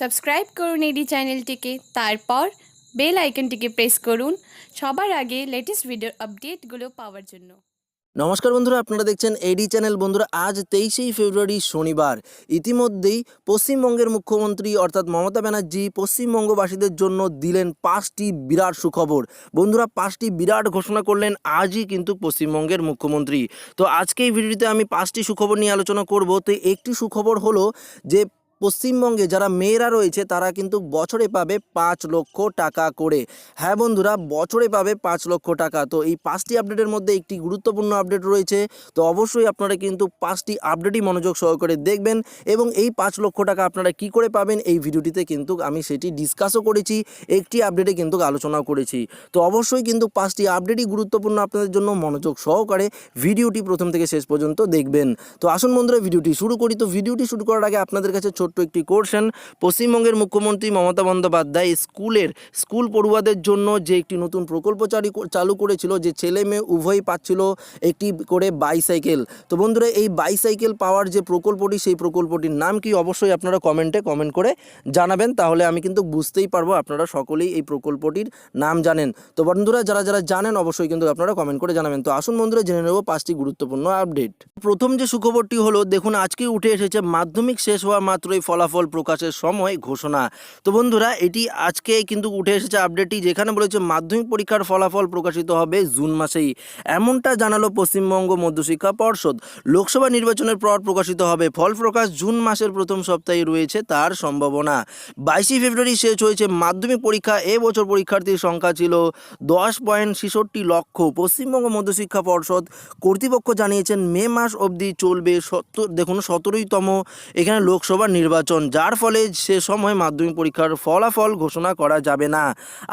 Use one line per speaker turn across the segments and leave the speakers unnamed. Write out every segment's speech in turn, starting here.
Subscribe করুন এডি চ্যানেলটিকে, তারপর বেল আইকনটিকে প্রেস করুন সবার আগে লেটেস্ট ভিডিওর আপডেটগুলো পাওয়ার জন্য।
নমস্কার বন্ধুরা, আপনারা দেখছেন এডি চ্যানেল। বন্ধুরা, আজ তেইশেই ফেব্রুয়ারি, শনিবার। ইতিমধ্যেই পশ্চিমবঙ্গের মুখ্যমন্ত্রী অর্থাৎ মমতা ব্যানার্জি পশ্চিমবঙ্গবাসীদের জন্য দিলেন পাঁচটি বিরাট সুখবর। বন্ধুরা, পাঁচটি বিরাট ঘোষণা করলেন আজই কিন্তু পশ্চিমবঙ্গের মুখ্যমন্ত্রী। তো আজকে এই ভিডিওতে আমি পাঁচটি সুখবর নিয়ে আলোচনা করব। তো একটি সুখবর হলো যে পশ্চিমবঙ্গে যারা মেয়েরা রয়েছে, তারা কিন্তু বছরে পাবে পাঁচ লক্ষ টাকা করে। হ্যাঁ বন্ধুরা, বছরে পাবে পাঁচ লক্ষ টাকা। তো এই পাঁচটি আপডেটের মধ্যে একটি গুরুত্বপূর্ণ আপডেট রয়েছে। তো অবশ্যই আপনারা কিন্তু পাঁচটি আপডেটই মনোযোগ সহকারে দেখবেন এবং এই পাঁচ লক্ষ টাকা আপনারা কি করে পাবেন, এই ভিডিওটিতে কিন্তু আমি সেটি ডিসকাসও করেছি, একটি আপডেটে কিন্তু আলোচনাও করেছি। তো অবশ্যই কিন্তু পাঁচটি আপডেটই গুরুত্বপূর্ণ আপনাদের জন্য মনোযোগ সহকারে ভিডিওটি প্রথম থেকে শেষ পর্যন্ত দেখবেন। তো আসুন বন্ধুরা, ভিডিওটি শুরু করি। তো ভিডিওটি শুরু করার আগে আপনাদের কাছে ছোট্ট একটি কোর্শন পশ্চিমবঙ্গের মুখ্যমন্ত্রী মমতা বন্দ্যোপাধ্যায় স্কুলের, স্কুল পড়ুয়াদের জন্য যে একটি নতুন প্রকল্প চালু চালু করেছিল, যে ছেলে মেয়ে উভয়ই পাচ্ছিল একটি করে বাইসাইকেল তো বন্ধুরা, এই বাইসাইকেল পাওয়ার যে প্রকল্পটি, সেই প্রকল্পটির নাম কি অবশ্যই আপনারা কমেন্টে কমেন্ট করে জানাবেন। তাহলে আমি কিন্তু বুঝতেই পারব, আপনারা সকলেই এই প্রকল্পটির নাম জানেন। তো বন্ধুরা, যারা যারা জানেন, অবশ্যই কিন্তু আপনারা কমেন্ট করে জানাবেন। তো আসুন বন্ধুরা, জেনে নেব পাঁচটি গুরুত্বপূর্ণ আপডেট প্রথম যে সুখবরটি হলো, দেখুন আজকে উঠে এসেছে, মাধ্যমিক শেষ হওয়া মাত্রই ফলাফল প্রকাশের সময় ঘোষণা। তো বন্ধুরা, এটি আজকে কিন্তু উঠে এসেছে আপডেটটি যেখানে বলেছে মাধ্যমিক পরীক্ষার ফলাফল প্রকাশিত হবে জুন মাসেই। এমনটা জানালো পশ্চিমবঙ্গ মধ্যশিক্ষা পর্ষদ। লোকসভা নির্বাচনের পর প্রকাশিত হবে ফল প্রকাশ। জুন মাসের প্রথম সপ্তাহে রয়েছে তার সম্ভাবনা। বাইশে ফেব্রুয়ারি শেষ হয়েছে মাধ্যমিক পরীক্ষা। এবছর পরীক্ষার্থীর সংখ্যা ছিল দশ পয়েন্ট ছেষট্টি লক্ষ। পশ্চিমবঙ্গ মধ্যশিক্ষা পর্ষদ কর্তৃপক্ষ জানিয়েছেন, মে মাস অবধি চলবে সত্তর, দেখুন সতেরোইতম এখানে লোকসভা নির্বাচন, যার ফলে সে সময় মাধ্যমিক পরীক্ষার ফলাফল ঘোষণা করা যাবে না।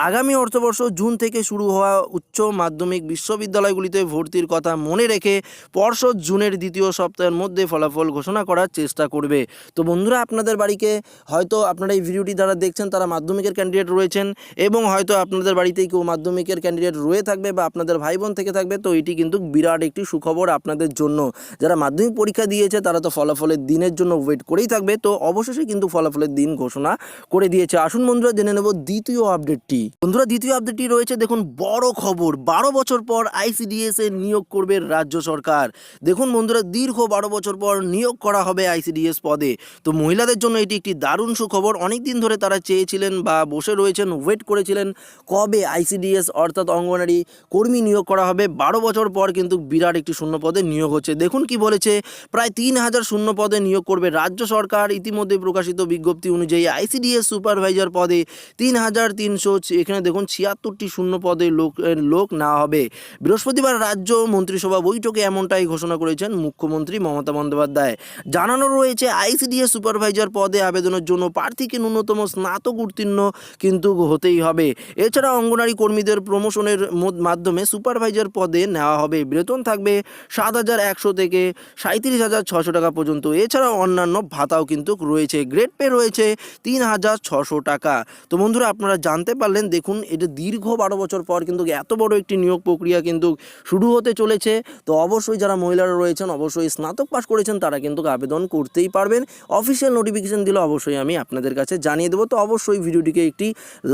আগামী অর্থবর্ষ জুন থেকে শুরু হওয়া উচ্চ মাধ্যমিক বিশ্ববিদ্যালয়গুলিতে ভর্তির কথা মনে রেখে পর্ষদ জুনের দ্বিতীয় সপ্তাহের মধ্যে ফলাফল ঘোষণা করার চেষ্টা করবে। তো বন্ধুরা, আপনাদের বাড়িকে হয়তো আপনারা এই ভিডিওটি যারা দেখছেন, তারা মাধ্যমিকের ক্যান্ডিডেট রয়েছেন এবং হয়তো আপনাদের বাড়িতেই কেউ মাধ্যমিকের ক্যান্ডিডেট রয়ে থাকবে বা আপনাদের ভাই বোন থেকে থাকবে, তো এটি কিন্তু বিরাট একটি সুখবর আপনাদের জন্য। যারা মাধ্যমিক পরীক্ষা দিয়েছে, তারা তো ফলাফলের দিনের জন্য ওয়েট করেই থাকবে। তো অবশেষে কিন্তু ফলাফলের দিন ঘোষণা করে দিয়েছে। আসুন বন্ধুরা, জেনে নেব দ্বিতীয় আপডেটটি। বন্ধুরা, দ্বিতীয় আপডেটটি রয়েছে, দেখুন, বড় খবর। বারো বছর পর আইসিডিএস এ নিয়োগ করবে রাজ্য সরকার। দেখুন বন্ধুরা, দীর্ঘ বারো বছর পর নিয়োগ করা হবে আইসিডিএস পদে। তো মহিলাদের জন্য এটি একটি দারুণ সুখবর। অনেক দিন ধরে তারা চেয়েছিলেন বা বসে রয়েছেন ওয়েট করেছিলেন কবে আইসিডিএস অর্থাৎ অঙ্গনারী কর্মী নিয়োগ করা হবে। বারো বছর পর কিন্তু বিরাট একটি শূন্য পদে নিয়োগ হচ্ছে। দেখুন কি বলেছে, প্রায় তিন হাজার শূন্য পদে নিয়োগ করবে রাজ্য সরকার। ইতিমধ্যে প্রকাশিত বিজ্ঞপ্তি অনুযায়ী আইসিডিএস সুপারভাইজার পদে তিন হাজার তিনশো এখানে দেখুন ছিয়াত্তরটি শূন্য পদে লোক লোক নেওয়া হবে। বৃহস্পতিবার রাজ্য মন্ত্রিসভা বৈঠকে এমনটাই ঘোষণা করেছেন মুখ্যমন্ত্রী মমতা বন্দ্যোপাধ্যায়। জানানো রয়েছে, আইসিডিএস সুপারভাইজার পদে আবেদনের জন্য প্রার্থীকে ন্যূনতম স্নাতক উত্তীর্ণ কিন্তু হতেই হবে। এছাড়া অঙ্গনারী কর্মীদের প্রমোশনের মাধ্যমে সুপারভাইজার পদে নেওয়া হবে। বেতন থাকবে সাত হাজার একশো থেকে সাঁত্রিশ হাজার ছশো টাকা পর্যন্ত। এছাড়াও অন্যান্য ভাতাও কিন্তু রয়েছে গ্রেড পে রয়েছে তিন হাজার ছশো টাকা। তো বন্ধুরা, আপনারা জানতে পারলেন, দেখুন, এটা দীর্ঘ বারো বছর পর কিন্তু এত বড় একটি নিয়োগ প্রক্রিয়া কিন্তু শুরু হতে চলেছে। তো অবশ্যই যারা মহিলারা রয়েছেন, অবশ্যই স্নাতক পাশ করেছেন, তারা কিন্তু আবেদন করতেই পারবেন। অফিসিয়াল নোটিফিকেশন দিলে অবশ্যই আমি আপনাদের কাছে জানিয়ে দেবো। তো অবশ্যই ভিডিওটিকে একটি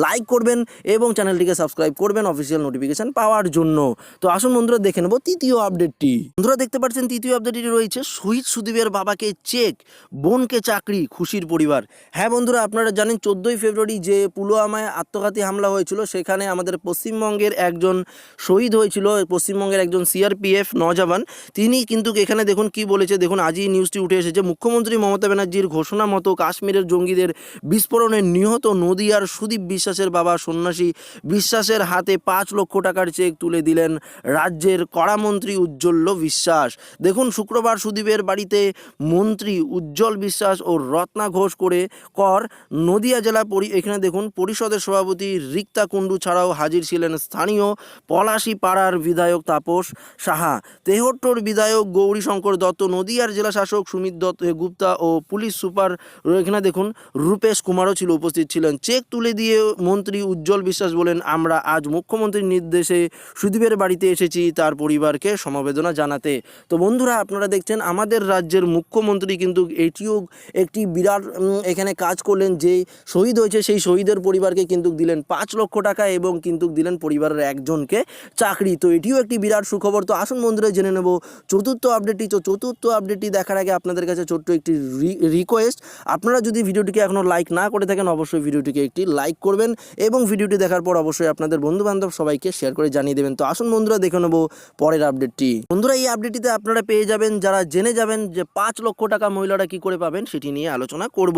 লাইক করবেন এবং চ্যানেলটিকে সাবস্ক্রাইব করবেন অফিসিয়াল নোটিফিকেশন পাওয়ার জন্য। তো আসুন বন্ধুরা, দেখে নেব তৃতীয় আপডেটটি বন্ধুরা, দেখতে পাচ্ছেন, তৃতীয় আপডেটটি রয়েছে। শহীদ সুদীপের বাবাকে চেক বোনকে চাকরি খুশির পরিবার। হ্যাঁ বন্ধুরা, আপনারা জানেন চোদ্দোই ফেব্রুয়ারি যে পুলওয়ামায় আত্মঘাতী হামলা হয়েছিল, সেখানে আমাদের পশ্চিমবঙ্গের একজন শহীদ হয়েছিল, পশ্চিমবঙ্গের একজন সিআরপিএফ নজওয়ান তিনি কিন্তু এখানে দেখুন কি বলেছে, দেখুন আজই নিউজটি উঠে এসেছে। মুখ্যমন্ত্রী মমতা ব্যানার্জির ঘোষণা মতো কাশ্মীরের জঙ্গিদের বিস্ফোরণে নিহত নদিয়ার সুদীপ বিশ্বাসের বাবা সন্ন্যাসী বিশ্বাসের হাতে পাঁচ লক্ষ টাকার চেক তুলে দিলেন রাজ্যের কড়ামন্ত্রী উজ্জ্বল বিশ্বাস। দেখুন শুক্রবার সুদীপের বাড়িতে মন্ত্রী উজ্জ্বল বিশ্বাস ও রত্না ঘোষ করে কর। নদিয়া জেলা পরি এখানে দেখুন, পরিষদের সভাপতি রিক্তা কুণ্ডু ছাড়াও হাজির ছিলেন স্থানীয় পলাশী পাড়ার বিধায়ক তাপস সাহা। তেহট্টর বিধায়ক গৌরীশঙ্কর দত্ত, নদিয়ার জেলা শাসক সুমিত দত্ত গুপ্তা ও পুলিশ সুপার এখানে দেখুন, রূপেশ কুমারও ছিল উপস্থিত ছিলেন। চেক তুলে দিয়ে মন্ত্রী উজ্জ্বল বিশ্বাস বলেন, আমরা আজ মুখ্যমন্ত্রীর নির্দেশে সুদীপের বাড়িতে এসেছি, তার পরিবারকে সমবেদনা জানাতে। তো বন্ধুরা, আপনারা দেখছেন, আমাদের রাজ্যের মুখ্যমন্ত্রী কিন্তু এটিও একটি বিরাট এখানে কাজ করলেন যে শহীদ হয়েছে, সেই শহীদের পরিবারকে কিন্তু দিলেন পাঁচ লক্ষ টাকা এবং কিন্তু দিলেন পরিবারের একজনকে চাকরি। তো এটিও একটি বিরাট সুখবর। তো আসুন বন্ধুরা, জেনে নেব চতুর্থ আপডেটটি। তো চতুর্থ আপডেটটি দেখার আগে আপনাদের কাছে ছোট্ট একটি রিকোয়েস্ট আপনারা যদি ভিডিওটিকে এখনও লাইক না করে থাকেন, অবশ্যই ভিডিওটিকে একটি লাইক করবেন এবং ভিডিওটি দেখার পর অবশ্যই আপনাদের বন্ধু বান্ধব সবাইকে শেয়ার করে জানিয়ে দেবেন। তো আসুন বন্ধুরা, দেখে নেব পরের আপডেটটি বন্ধুরা, এই আপডেটটিতে আপনারা পেয়ে যাবেন, যারা জেনে যাবেন যে পাঁচ লক্ষ টাকা মহিলারা কি করে পাবেন, সেটি নিয়ে আলোচনা করব।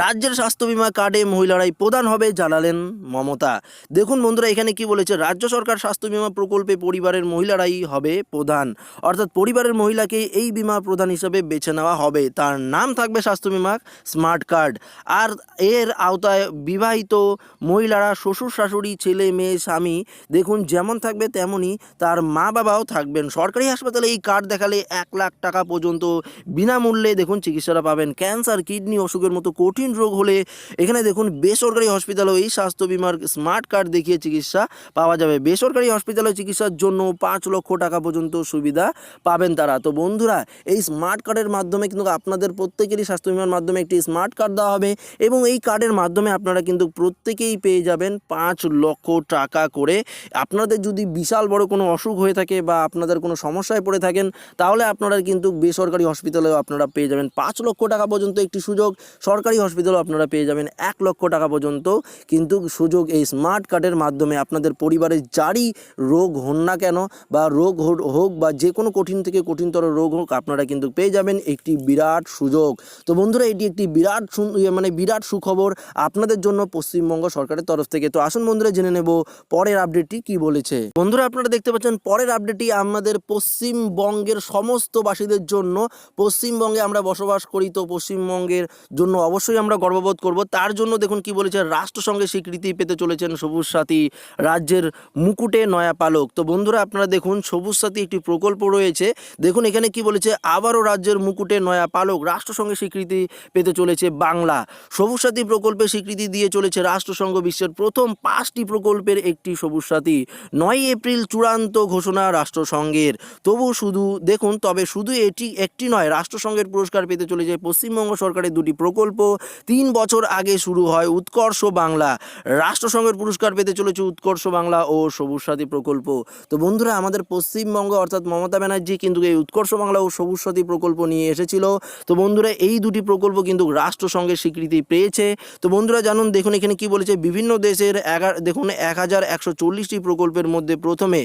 রাজ্যের স্বাস্থ্য বিমা কার্ডে মহিলারাই প্রদান হবে জানালেন মমতা। দেখুন বন্ধুরা, এখানে কি বলেছে? রাজ্য সরকার স্বাস্থ্য বিমা প্রকল্পে পরিবারের মহিলারাই হবে প্রধান। অর্থাৎ পরিবারের মহিলাকে এই বিমা প্রধান হিসেবে বেছে নেওয়া হবে। তার নাম থাকবে স্বাস্থ্য বিমা স্মার্ট কার্ড। আর এর আওতায় বিবাহিত মহিলারা শ্বশুর, শাশুড়ি, ছেলে, মেয়ে, স্বামী, দেখুন যেমন থাকবে তেমনই তার মা বাবাও থাকবেন। সরকারি হাসপাতালে এই কার্ড দেখালে এক লাখ টাকা পর্যন্ত বিনামূল্যে, দেখুন, চিকিৎসাটা পাবেন। ক্যান্সার কিডনি অসুখের মতো কঠিন রোগ হলে এখানে দেখুন বেসরকারি হসপিটালেও এই স্বাস্থ্য বিমার স্মার্ট কার্ড দেখিয়ে চিকিৎসা পাওয়া যাবে। বেসরকারি হসপিটালে চিকিৎসার জন্য পাঁচ লক্ষ টাকা পর্যন্ত সুবিধা পাবেন তারা। তো বন্ধুরা, এই স্মার্ট কার্ডের মাধ্যমে কিন্তু আপনাদের প্রত্যেকেরই স্বাস্থ্য বিমার মাধ্যমে একটি স্মার্ট কার্ড দেওয়া হবে এবং এই কার্ডের মাধ্যমে আপনারা কিন্তু প্রত্যেকেই পেয়ে যাবেন পাঁচ লক্ষ টাকা করে। আপনাদের যদি বিশাল বড় কোনো অসুখ হয়ে থাকে বা আপনাদের কোনো সমস্যায় পড়ে থাকেন, তাহলে আপনারা কিন্তু বেসরকারি হসপিটালেও আপনারা পেয়ে যাবেন পাঁচ লক্ষ টাকা পর্যন্ত একটি সুযোগ সরকারি হসপিটালও আপনারা পেয়ে যাবেন এক লক্ষ টাকা পর্যন্ত। কিন্তু সুযোগ এই স্মার্ট কার্ডের মাধ্যমে আপনাদের পরিবারের যারই রোগ হন না কেন বা রোগ হোক বা যে কোনো কঠিন থেকে কঠিনতর রোগ হোক, আপনারা কিন্তু পেয়ে যাবেন একটি বিরাট সুযোগ। তো বন্ধুরা, এটি একটি বিরাট ইয়ে মানে বিরাট সুখবর আপনাদের জন্য পশ্চিমবঙ্গ সরকারের তরফ থেকে। তো আসুন বন্ধুরা, জেনে নেব পরের আপডেটটি কি বলেছে। বন্ধুরা, আপনারা দেখতে পাচ্ছেন পরের আপডেটটি আমাদের পশ্চিমবঙ্গের সমস্ত বাসীদের জন্য। পশ্চিমবঙ্গে আমরা বসবাস করি, তো পশ্চিমবঙ্গের জন্য অবশ্যই আমরা গর্ববোধ করব। তার জন্য দেখুন কি বলেছে রাষ্ট্রসংঘে স্বীকৃতি পেতে চলেছেন সবুজ সাথী রাজ্যের মুকুটে নয়া পালক। তো বন্ধুরা আপনারা দেখুন, সবুজ সাথী একটি প্রকল্প রয়েছে। দেখুন এখানে কি বলেছে, আবারও রাজ্যের মুকুটে নয়া পালক রাষ্ট্রসংঘে স্বীকৃতি পেতে চলেছে বাংলা। সবুজ সাথী প্রকল্পে স্বীকৃতি দিয়ে চলেছে রাষ্ট্রসংঘ বিশ্বের প্রথম পাঁচটি প্রকল্পের একটি সবুজ সাথী। নয় এপ্রিল চূড়ান্ত ঘোষণা রাষ্ট্রসংঘের। তবু শুধু, দেখুন, তবে শুধু এটি একটি নয়, রাষ্ট্রসংঘের পুরস্কার পেতে চলেছে পশ্চিমবঙ্গ সরকারের দুটি প্রকল্প তিন বছর আগে শুরু হয় উৎকর্ষ বাংলা। রাষ্ট্রসংঘের পুরস্কার পেতে চলেছে উৎকর্ষ বাংলা ও সবুজ সাথী প্রকল্প। তো বন্ধুরা, আমাদের পশ্চিমবঙ্গ অর্থাৎ মমতা ব্যানার্জি কিন্তু এই উৎকর্ষ বাংলা ও সবুজ সাথী প্রকল্প নিয়ে এসেছিল। তো বন্ধুরা, এই দুটি প্রকল্প কিন্তু রাষ্ট্রসংঘের স্বীকৃতি পেয়েছে। তো বন্ধুরা, জানুন, দেখুন এখানে কি বলেছে। বিভিন্ন দেশের এগারো দেখুন, এক হাজার একশো চল্লিশটি প্রকল্পের মধ্যে প্রথমে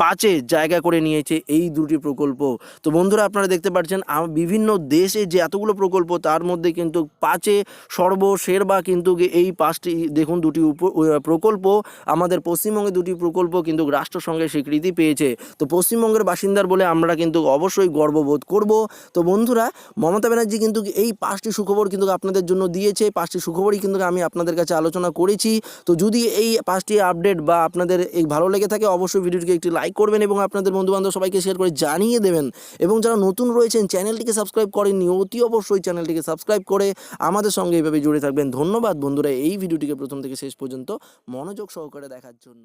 পাঁচে জায়গা করে নিয়েছে এই দুটি প্রকল্প। তো বন্ধুরা, আপনারা দেখতে পাচ্ছেন বিভিন্ন দেশে যে এতগুলো প্রকল্প তার মধ্যে কিন্তু পাঁচে সর্বশের বা কিন্তু এই পাঁচটি, দেখুন দুটি প্রকল্প, আমাদের পশ্চিমবঙ্গে দুটি প্রকল্প কিন্তু রাষ্ট্রসংঘের স্বীকৃতি পেয়েছে। তো পশ্চিমবঙ্গের বাসিন্দার বলে আমরা কিন্তু অবশ্যই গর্ববোধ করব। তো বন্ধুরা, মমতা ব্যানার্জি কিন্তু এই পাঁচটি সুখবর কিন্তু আপনাদের জন্য দিয়েছে। পাঁচটি সুখবরই কিন্তু আমি আপনাদের কাছে আলোচনা করেছি। তো যদি এই পাঁচটি আপডেট বা আপনাদের এই ভালো লেগে থাকে, অবশ্যই ভিডিওটিকে একটি লাইক করবেন এবং আপনাদের বন্ধুবান্ধব সবাইকে শেয়ার করে জানিয়ে দেবেন। এবং যারা নতুন রয়েছেন, চ্যানেলটিকে সাবস্ক্রাইব করেননি, অতি অবশ্যই চ্যানেলটিকে সাবস্ক্রাইব করে আমাদের সঙ্গে এইভাবে জুড়ে থাকবেন। ধন্যবাদ বন্ধুরা, এই ভিডিওটিকে প্রথম থেকে শেষ পর্যন্ত মনোযোগ সহকারে দেখার জন্য।